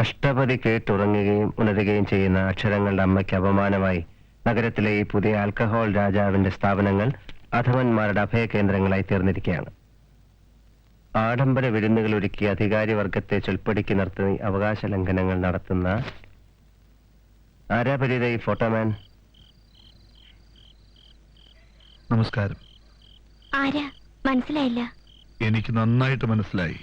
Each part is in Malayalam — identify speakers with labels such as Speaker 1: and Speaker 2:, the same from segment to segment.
Speaker 1: അഷ്ടപതി കേട്ടുറങ്ങുകയും ഉണരുകയും ചെയ്യുന്ന അക്ഷരങ്ങളുടെ അമ്മയ്ക്ക് അപമാനമായി നഗരത്തിലെ ഈ പുതിയ ആൽക്കഹോൾ രാജാവിന്റെ സ്ഥാപനങ്ങൾ അധവന്മാരുടെ അധമന്മാരുടെ അഭയകേന്ദ്രങ്ങളായി തീർന്നിരിക്കുകയാണ്. ആഡംബര വിരുന്നുകൾ ഒരുക്കി അധികാരി വർഗത്തെ ചൊൽപ്പടിക്ക് നിർത്തി അവകാശ ലംഘനങ്ങൾ നടത്തുന്ന ആരാ പരിത ഈ ഫോട്ടോമാൻ?
Speaker 2: നമസ്കാരം.
Speaker 3: ആരാ? മനസ്സിലായില്ല.
Speaker 2: എനിക്ക് നന്നായിട്ട് മനസ്സിലായി.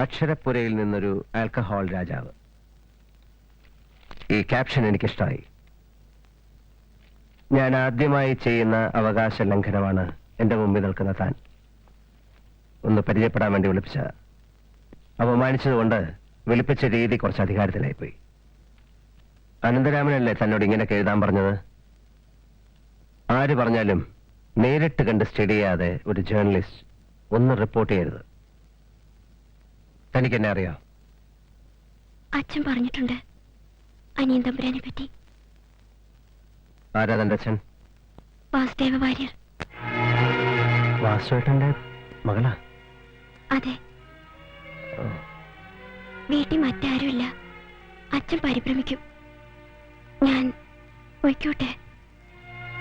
Speaker 1: അക്ഷരപ്പുരയിൽ നിന്നൊരു ആൽക്കഹോൾ രാജാവ്. ഈ ക്യാപ്ഷൻ എനിക്കിഷ്ടമായി ഞാൻ ആദ്യമായി ചെയ്യുന്ന അവകാശ ലംഘനമാണ് എന്റെ മുമ്പിൽ നിൽക്കുന്ന താൻ. ഒന്ന് പരിചയപ്പെടാൻ വേണ്ടി വിളിപ്പിച്ച. അപമാനിച്ചതുകൊണ്ട് വിളിപ്പിച്ച രീതി കുറച്ച് അധികാരത്തിലായിപ്പോയി. അനന്തരാമനല്ലേ തന്നോട് ഇങ്ങനെയൊക്കെ എഴുതാൻ പറഞ്ഞത്? ആര് പറഞ്ഞാലും നേരിട്ട് കണ്ട് സ്റ്റഡി ചെയ്യാതെ ഒരു ജേർണലിസ്റ്റ് ഒന്ന് റിപ്പോർട്ട് ചെയ്യരുത്. തനിക്ക് എന്നെ അറിയാം.
Speaker 3: അച്ഛൻ പറഞ്ഞിട്ടുണ്ട്. അനിയൻ തമ്പുരാനെ പറ്റി.
Speaker 1: ആരാ തന്റെ അച്ഛൻ
Speaker 3: വാസുദേവ വാര്യർ.
Speaker 1: വാസുവേട്ടന്റെ മകളാ?
Speaker 3: അതെ. വീട്ടിൽ മറ്റാരുമില്ല. അച്ഛൻ പരിഭ്രമിക്കും. ഞാൻ പൊയ്ക്കോട്ടെ?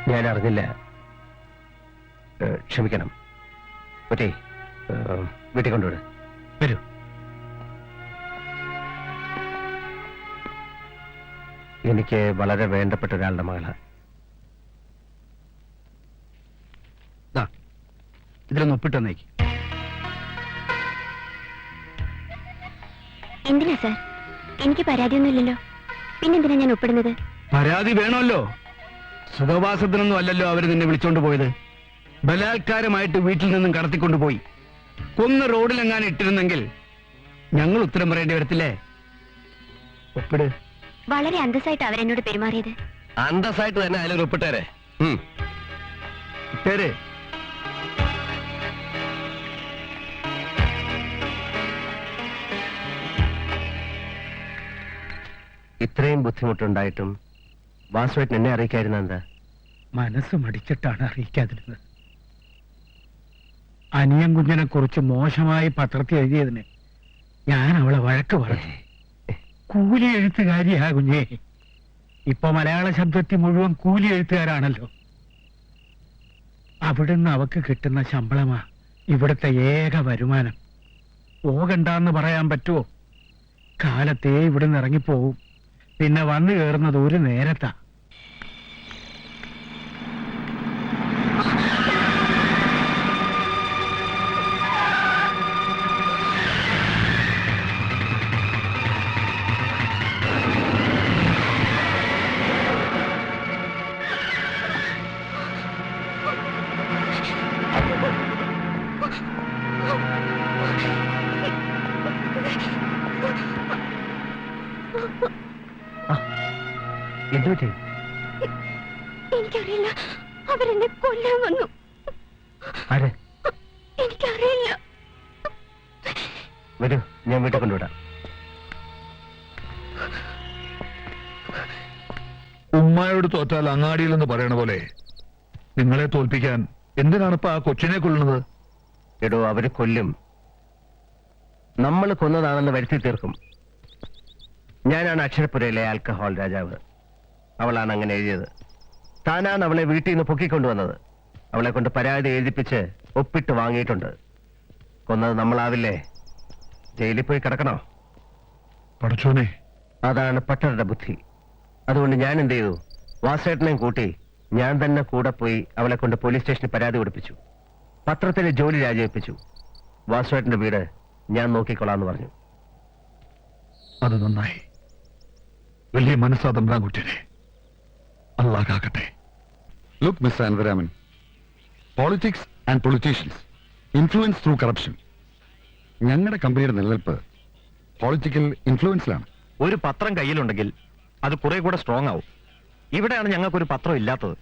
Speaker 1: ഞാൻ അറിഞ്ഞില്ല ഏ, ക്ഷമിക്കണം. ഒറ്റേ വീട്ടിൽ കൊണ്ടുവിട്. വരൂ. എനിക്ക് വളരെ വേണ്ടപ്പെട്ട ഒരാളുടെ മകളാണ്
Speaker 4: ഇതിലൊന്ന് ഒപ്പിട്ടെന്നേക്ക്
Speaker 3: എന്തിനാ സാർ? എനിക്ക് പരാതിയൊന്നുമില്ലല്ലോ പിന്നെന്തിനാ ഞാൻ ഒപ്പിടുന്നത്?
Speaker 4: പരാതി വേണമല്ലോ. സുഖവാസത്തിനൊന്നും അല്ലല്ലോ അവർ നിന്നെ വിളിച്ചോണ്ട് പോയത്. ബലാത്കാരമായിട്ട് വീട്ടിൽ നിന്നും കടത്തിക്കൊണ്ടുപോയി കൊന്ന് റോഡിലെങ്ങാനും ഇട്ടിരുന്നെങ്കിൽ ഞങ്ങൾ ഉത്തരം പറയേണ്ടി വരത്തില്ലേ? ഒപ്പിട്.
Speaker 3: വളരെ അന്തസ്സായിട്ട് അവരെന്നോട് പെരുമാറിയത്.
Speaker 1: അന്തസ്സായിട്ട് തന്നെ അതിലൊരു ഒപ്പിട്ടേരെ
Speaker 4: പേര്?
Speaker 1: ഇത്രയും ബുദ്ധിമുട്ടുണ്ടായിട്ടും വാസുവേട്ടൻ എന്നെ അറിയിക്കായിരുന്ന എന്താ?
Speaker 5: മനസ്സ് മടിച്ചിട്ടാണ് അറിയിക്കാതിരുന്നത്. അനിയൻ കുഞ്ഞിനെ കുറിച്ച് മോശമായി പത്രത്തിൽ എഴുതിയതിന് ഞാൻ അവളെ വഴക്ക് പറഞ്ഞു. കൂലി എഴുത്തുകാരിയാ കുഞ്ഞേ. ഇപ്പൊ മലയാള ശബ്ദത്തിൽ മുഴുവൻ കൂലി എഴുത്തുകാരാണല്ലോ അവിടുന്ന് അവക്ക് കിട്ടുന്ന ശമ്പളമാ ഇവിടുത്തെ ഏക വരുമാനം. പോകണ്ടെന്ന് പറയാൻ പറ്റുമോ കാലത്തേ ഇവിടുന്ന് ഇറങ്ങിപ്പോവും. പിന്നെ വന്നു കയറുന്നത് ഒരു നേരത്താ.
Speaker 1: എന്തു പറ്റി?
Speaker 3: എനിക്കറിയില്ല. അവരെന്നെ കൊല്ലാൻ വന്നു.
Speaker 1: ആരെ?
Speaker 3: എനിക്കറിയില്ല.
Speaker 1: വരൂ ഞാൻ വീട്ടിൽ കൊണ്ടുവിടാം.
Speaker 2: ഉമ്മായോട് തോറ്റാൽ അങ്ങാടിയിലെന്ന് പറയണ പോലെ നിങ്ങളെ തോൽപ്പിക്കാൻ എന്തിനാണ് എന്തിനാണിപ്പോ ആ കൊച്ചിനെ കൊല്ലുന്നത്?
Speaker 1: എടോ അവർ കൊല്ലും. നമ്മൾ കൊന്നതാണെന്ന് വരുത്തി തീർക്കും. ഞാനാണ് അക്ഷരപ്പുരയിലെ ആൽക്കഹോൾ രാജാവ്. അവളാണ് അങ്ങനെ എഴുതിയത്. താനാണ് അവളെ വീട്ടിൽ നിന്ന് പൊക്കിക്കൊണ്ടുവന്നത്. അവളെ കൊണ്ട് പരാതി എഴുതിപ്പിച്ച് ഒപ്പിട്ട് വാങ്ങിയിട്ടുണ്ട്. കൊന്നത് നമ്മളാവില്ലേ? ജയിലിൽ പോയി കിടക്കണോ?
Speaker 2: പഠിച്ചോനേ
Speaker 1: അതാണ് പട്ടരുടെ ബുദ്ധി. അതുകൊണ്ട് ഞാൻ എന്ത് ചെയ്തു? വാസേട്ടനെയും കൂട്ടി ഞാൻ തന്നെ കൂടെ പോയി അവളെ കൊണ്ട് പോലീസ് സ്റ്റേഷനിൽ പരാതി കൊടുപ്പിച്ചു. പത്രത്തിലെ ജോലി രാജിവെപ്പിച്ചു. വാസുവേട്ടന്റെ വീട് ഞാൻ നോക്കിക്കൊള്ളാന്ന് പറഞ്ഞു.
Speaker 2: അത് നന്നായി. വലിയ മനസ്സാ തമ്പ്രാൻകുട്ടിനെ അല്ലാ
Speaker 6: look mister അൻവരാമൻ politics and politicians influence through corruption. ഞങ്ങളുടെ കമ്പനിയുടെ നിലനിൽപ്പ് പൊളിറ്റിക്കൽ ഇൻഫ്ലുവൻസിലാണ്
Speaker 7: ഒരു പത്രം കയ്യിലുണ്ടെങ്കിൽ അത് കുറെ കൂടെ സ്ട്രോങ് ആവും. ഇവിടെയാണ് ഞങ്ങൾക്കൊരു പത്രം ഇല്ലാത്തത്.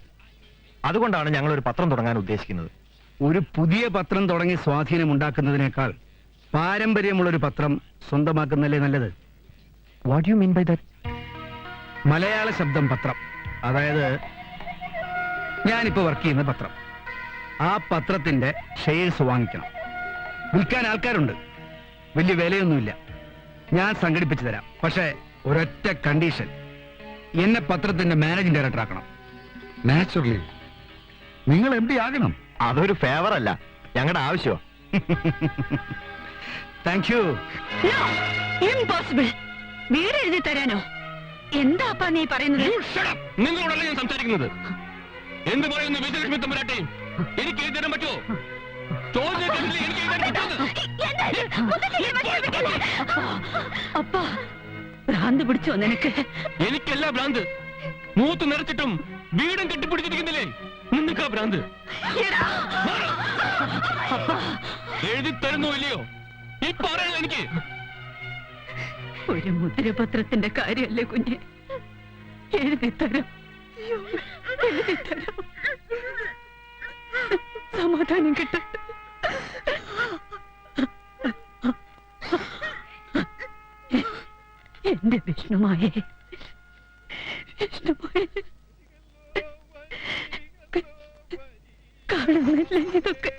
Speaker 7: അതുകൊണ്ടാണ് ഞങ്ങൾ ഒരു പത്രം തുടങ്ങാൻ ഉദ്ദേശിക്കുന്നത്.
Speaker 4: ഒരു പുതിയ പത്രം തുടങ്ങി സ്വാധീനം ഉണ്ടാക്കുന്നതിനേക്കാൾ പാരമ്പര്യമുള്ള ഒരു പത്രം സ്വന്തമാക്കുന്നതല്ലേ നല്ലത്?
Speaker 1: What you mean by that
Speaker 4: Malayala Shabdam പത്രം. അതായത് ഞാനിപ്പോ വർക്ക് ചെയ്യുന്ന പത്രം. ആ പത്രത്തിന്റെ ഷെയർസ് വാങ്ങിക്കണം. വിൽക്കാൻ ആൾക്കാരുണ്ട്. വലിയ വിലയൊന്നുമില്ല. ഞാൻ സംഘടിപ്പിച്ചു തരാം. പക്ഷേ ഒരൊറ്റ കണ്ടീഷൻ എന്നെ പത്രത്തിന്റെ മാനേജിംഗ് ഡയറക്ടർ ആക്കണം.
Speaker 6: നാച്ചുറലി നിങ്ങൾ എം ഡി ആകണം.
Speaker 7: അതൊരു ഫേവർ അല്ല. ഞങ്ങളുടെ ആവശ്യമാണ്
Speaker 4: താങ്ക് യു
Speaker 8: ഇമ്പോസിബിൾ വീട് എഴുതി തരാനോ? എന്താ അപ്പാ നീ പറയുന്നത്?
Speaker 9: നിങ്ങളോടല്ല ഞാൻ സംസാരിക്കുന്നത്? എന്ത് പറയുന്നു വിജയലക്ഷ്മി തമ്പുരാട്ടെ? എനിക്ക് പറ്റുമോ? എഴുതാൻ പറ്റുമെന്ന്?
Speaker 8: അപ്പാ ഭ്രാന്ത് പിടിച്ചോ നിനക്ക്?
Speaker 9: എനിക്കല്ല ഭ്രാന്ത്. മൂത്ത് നിറച്ചിട്ടും വീടും കെട്ടിപ്പിടിച്ചിരിക്കുന്നില്ലേ? നിനക്കാ ഭ്രാന്ത്. എഴുതി തരുന്നു ഇല്ലയോ? ഈ പറയണ എനിക്ക്.
Speaker 8: ഒരു മുദ്രപത്രത്തിന്റെ കാര്യമല്ലേ കുഞ്ഞെ? എഴുതി തരാം സമാധാനം കിട്ടട്ടെ എന്റെ വിഷ്ണുമായ. വിഷ്ണുമായ. കാണുന്നില്ല ഇതൊക്കെ.